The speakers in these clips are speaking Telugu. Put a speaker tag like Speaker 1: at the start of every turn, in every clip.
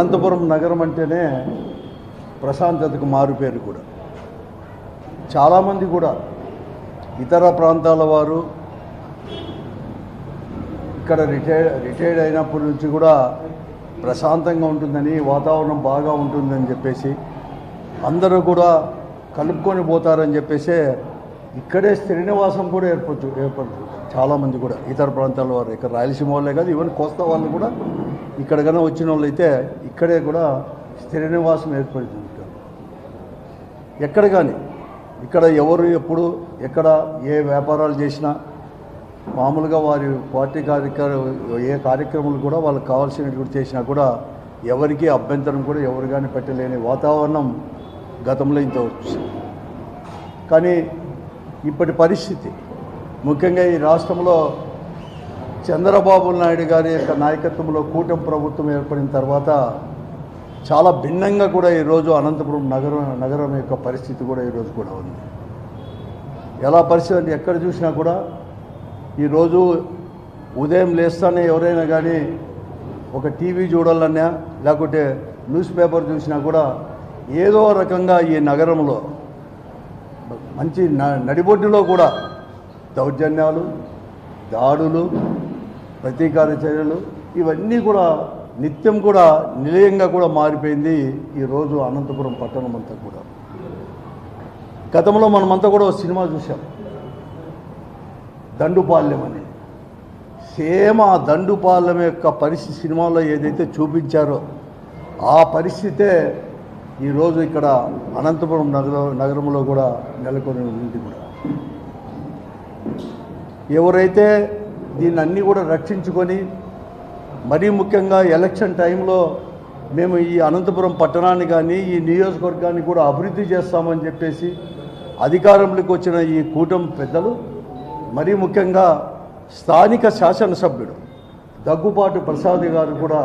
Speaker 1: అనంతపురం నగరం అంటేనే ప్రశాంతతకు మారుపేరు కూడా. చాలామంది కూడా ఇతర ప్రాంతాల వారు ఇక్కడ రిటైర్ రిటైర్డ్ అయినప్పటి నుంచి కూడా ప్రశాంతంగా ఉంటుందని వాతావరణం బాగా ఉంటుందని చెప్పేసి అందరూ కూడా కలుపుకొని పోతారని చెప్పేసి ఇక్కడే స్థిర నివాసం కూడా ఏర్పరచు ఏర్పడుతుంది చాలామంది కూడా ఇతర ప్రాంతాల వారు ఇక్కడ రాయలసీమ వాళ్ళే కాదు ఈవెన్ కోస్తా వాళ్ళు కూడా ఇక్కడ వచ్చిన వాళ్ళు అయితే ఇక్కడే కూడా స్థిర నివాసం ఏర్పడుతుంది ఎక్కడ కానీ ఇక్కడ ఎవరు ఎప్పుడు ఎక్కడ ఏ వ్యాపారాలు చేసినా మామూలుగా వారి పార్టీ కార్యక్రమ ఏ కార్యక్రమాలు కూడా వాళ్ళకి కావాల్సినటువంటి చేసినా కూడా ఎవరికి అభ్యంతరం కూడా ఎవరు కానీ పెట్టలేని వాతావరణం గతంలో ఇంత వచ్చింది కానీ ఇప్పటి పరిస్థితి ముఖ్యంగా ఈ రాష్ట్రంలో చంద్రబాబు నాయుడు గారి యొక్క నాయకత్వంలో కూటమి ప్రభుత్వం ఏర్పడిన తర్వాత చాలా భిన్నంగా కూడా ఈరోజు అనంతపురం నగరం నగరం యొక్క పరిస్థితి కూడా ఈరోజు కూడా ఉంది. ఎలా పరిస్థితి అంటే ఎక్కడ చూసినా కూడా ఈరోజు ఉదయం లేస్తానే ఎవరైనా కానీ ఒక టీవీ చూడాలన్నా లేకుంటే న్యూస్ పేపర్ చూసినా కూడా ఏదో రకంగా ఈ నగరంలో మంచి న- నడిబొడ్డులో కూడా దౌర్జన్యాలు దాడులు ప్రతీకార చర్యలు ఇవన్నీ కూడా నిత్యం కూడా నిలయంగా కూడా మారిపోయింది ఈరోజు అనంతపురం పట్టణం అంతా కూడా. గతంలో మనమంతా కూడా ఒక సినిమా చూసాం దండుపాల్యం అని. సేమ్ ఆ దండుపాలెం యొక్క పరిస్థితి సినిమాలో ఏదైతే చూపించారో ఆ పరిస్థితే ఈరోజు ఇక్కడ అనంతపురం నగర నగరంలో కూడా నెలకొని ఉంది కూడా. ఎవరైతే దీన్ని అన్నీ కూడా రక్షించుకొని మరీ ముఖ్యంగా ఎలక్షన్ టైంలో మేము ఈ అనంతపురం పట్టణాన్ని కానీ ఈ నియోజకవర్గాన్ని కూడా అభివృద్ధి చేస్తామని చెప్పేసి అధికారంలోకి వచ్చిన ఈ కూటమి పెద్దలు మరీ ముఖ్యంగా స్థానిక శాసనసభ్యుడు దగ్గుబాటు ప్రసాద్ గారు కూడా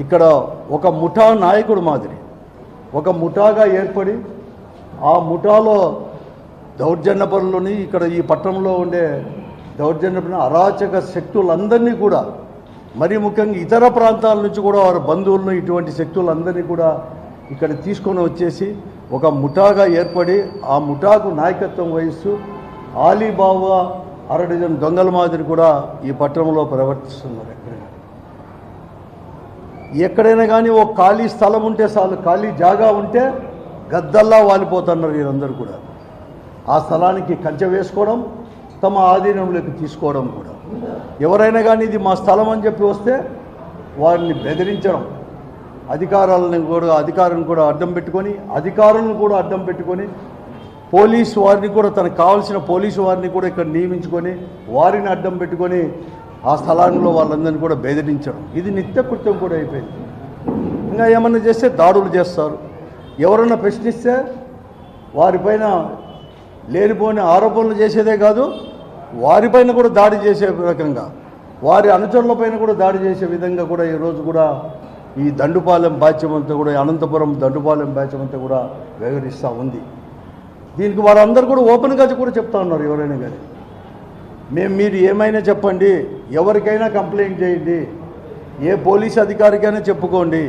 Speaker 1: ఇక్కడ ఒక ముఠా నాయకుడు మాదిరి ఒక ముఠాగా ఏర్పడి ఆ ముఠాలో దౌర్జన్య పనులని ఇక్కడ ఈ పట్టణంలో ఉండే దౌర్జన్యపడిన అరాచక శక్తులందరినీ కూడా మరి ముఖ్యంగా ఇతర ప్రాంతాల నుంచి కూడా వారి బంధువులను ఇటువంటి శక్తులందరినీ కూడా ఇక్కడ తీసుకొని వచ్చేసి ఒక ముఠాగా ఏర్పడి ఆ ముఠాకు నాయకత్వం వహిస్తూ ఆలీబాబా అరడజన్ దొంగల మాదిరి కూడా ఈ పట్టణంలో ప్రవర్తిస్తున్నారు ఎక్కడైనా. ఎక్కడైనా కానీ ఒక ఖాళీ స్థలం ఉంటే చాలు ఖాళీ జాగా ఉంటే గద్దల్లా వాలిపోతున్నారు వీరందరూ కూడా. ఆ స్థలానికి కంచె వేసుకోవడం తమ ఆధీనంలోకి తీసుకోవడం కూడా. ఎవరైనా కానీ ఇది మా స్థలం అని చెప్పి వస్తే వారిని బెదిరించడం అధికారాలను కూడా అధికారం కూడా అడ్డం పెట్టుకొని అధికారులను కూడా అడ్డం పెట్టుకొని పోలీసు వారిని కూడా తనకు కావాల్సిన పోలీసు వారిని కూడా ఇక్కడ నియమించుకొని వారిని అడ్డం పెట్టుకొని ఆ స్థలాల్లో వాళ్ళందరినీ కూడా బెదిరించడం. ఇది నిత్యకృత్యం కూడా అయిపోయింది. ఇంకా ఏమన్నా చేస్తే దాడులు చేస్తారు. ఎవరన్నా ప్రశ్నిస్తే వారిపైన లేనిపోని ఆరోపణలు చేసేదే కాదు వారిపైన కూడా దాడి చేసే రకంగా వారి అనుచరులపైన కూడా దాడి చేసే విధంగా కూడా ఈరోజు కూడా ఈ దండుపాలెం బాధ్యం అంతా కూడా అనంతపురం దండుపాలెం బాధ్యం అంతా కూడా వ్యవహరిస్తూ ఉంది. దీనికి వారందరూ కూడా ఓపెన్గా కూడా చెప్తా ఉన్నారు ఎవరైనా కానీ మేము మీరు ఏమైనా చెప్పండి ఎవరికైనా కంప్లైంట్ చేయండి ఏ పోలీస్ అధికారికైనా చెప్పుకోండి.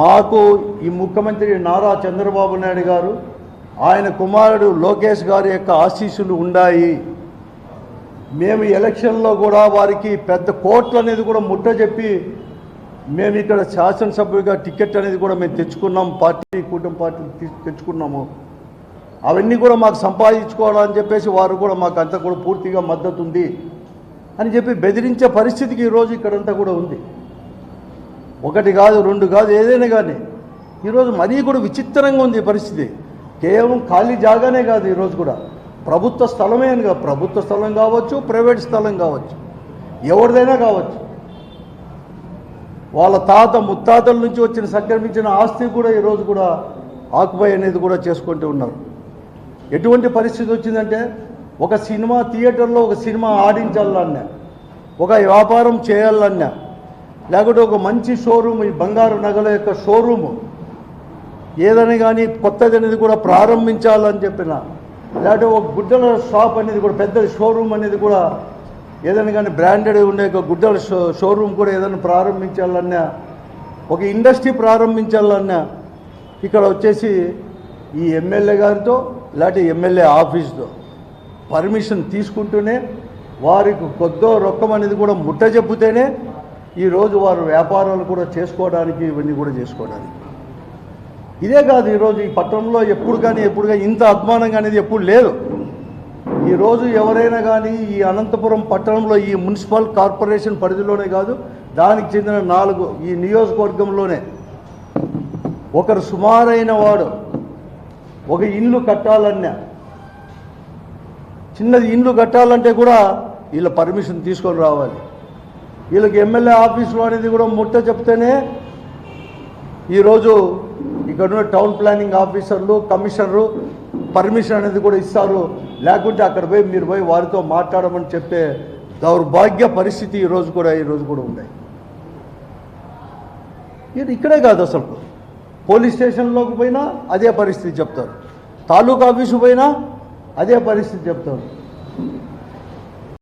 Speaker 1: మాకు ఈ ముఖ్యమంత్రి నారా చంద్రబాబు నాయుడు గారు ఆయన కుమారుడు లోకేష్ గారి యొక్క ఆశీస్సులు ఉన్నాయి మేము ఎలక్షన్లో కూడా వారికి పెద్ద కోట్లు అనేది కూడా ముట్ట చెప్పి మేము ఇక్కడ శాసనసభ్యుగా టికెట్ అనేది కూడా మేము తెచ్చుకున్నాం పార్టీ కూటమి పార్టీ తెచ్చుకున్నాము. అవన్నీ కూడా మాకు సంపాదించుకోవాలని చెప్పేసి వారు కూడా మాకు అంతా కూడా పూర్తిగా మద్దతు ఉంది అని చెప్పి బెదిరించే పరిస్థితికి ఈరోజు ఇక్కడంతా కూడా ఉంది. ఒకటి కాదు రెండు కాదు ఏదైనా కానీ ఈరోజు మరీ కూడా విచిత్రంగా ఉంది పరిస్థితి. కేవలం ఖాళీ జాగానే కాదు ఈరోజు కూడా. ప్రభుత్వ స్థలమే అని కాదు. ప్రభుత్వ స్థలం కావచ్చు ప్రైవేట్ స్థలం కావచ్చు. ఎవరిదైనా కావచ్చు. వాళ్ళ తాత ముత్తాతల నుంచి వచ్చిన సంక్రమించిన ఆస్తి కూడా ఈరోజు కూడా ఆకుపై అనేది కూడా చేసుకుంటూ ఉన్నారు. ఎటువంటి పరిస్థితి వచ్చిందంటే ఒక సినిమా థియేటర్లో ఒక సినిమా ఆడించాలన్నా ఒక వ్యాపారం చేయాలన్నా లేకుంటే ఒక మంచి షోరూమ్ ఈ బంగారు నగల యొక్క షోరూము ఏదని కానీ కొత్తది అనేది కూడా ప్రారంభించాలని చెప్పిన. లేకపోతే ఒక గుడ్డల షాప్ అనేది కూడా పెద్ద షోరూమ్ అనేది కూడా ఏదైనా కానీ బ్రాండెడ్ ఉండే ఒక గుడ్డల షో షోరూమ్ కూడా ఏదైనా ప్రారంభించాలన్నా ఒక ఇండస్ట్రీ ప్రారంభించాలన్నా ఇక్కడ వచ్చేసి ఈ ఎమ్మెల్యే గారితో ఇలాంటి ఎమ్మెల్యే ఆఫీస్తో పర్మిషన్ తీసుకుంటూనే వారికి కొద్దో రొక్కం అనేది కూడా ముట్ట చెప్పుతేనే ఈరోజు వారు వ్యాపారాలు కూడా చేసుకోవడానికి ఇవన్నీ కూడా చేసుకోవడానికి. ఇదే కాదు ఈరోజు ఈ పట్టణంలో ఎప్పుడు కానీ ఎప్పుడు కానీ ఇంత అభిమానంగా అనేది ఎప్పుడు లేదు. ఈరోజు ఎవరైనా కానీ ఈ అనంతపురం పట్టణంలో ఈ మున్సిపల్ కార్పొరేషన్ పరిధిలోనే కాదు దానికి చెందిన నాలుగు ఈ నియోజకవర్గంలోనే ఒకరు సుమారైన వాడు ఒక ఇల్లు కట్టాలన్నా. చిన్నది ఇల్లు కట్టాలంటే కూడా వీళ్ళ పర్మిషన్ తీసుకొని రావాలి. వీళ్ళకి ఎమ్మెల్యే ఆఫీసులో అనేది కూడా ముట్ట చెప్తేనే ఈరోజు ఇక్కడ ఉన్న టౌన్ ప్లానింగ్ ఆఫీసర్లు కమిషనరు పర్మిషన్ అనేది కూడా ఇస్తారు. లేకుంటే అక్కడ పోయి మీరు పోయి వారితో మాట్లాడమని చెప్పే దౌర్భాగ్య పరిస్థితి ఈరోజు కూడా ఈరోజు కూడా ఉన్నాయి ఇది ఇక్కడే కాదు అసలు. పోలీస్ స్టేషన్లోకి పోయినా అదే పరిస్థితి చెప్తారు. తాలూకా ఆఫీసు పోయినా అదే పరిస్థితి చెప్తారు.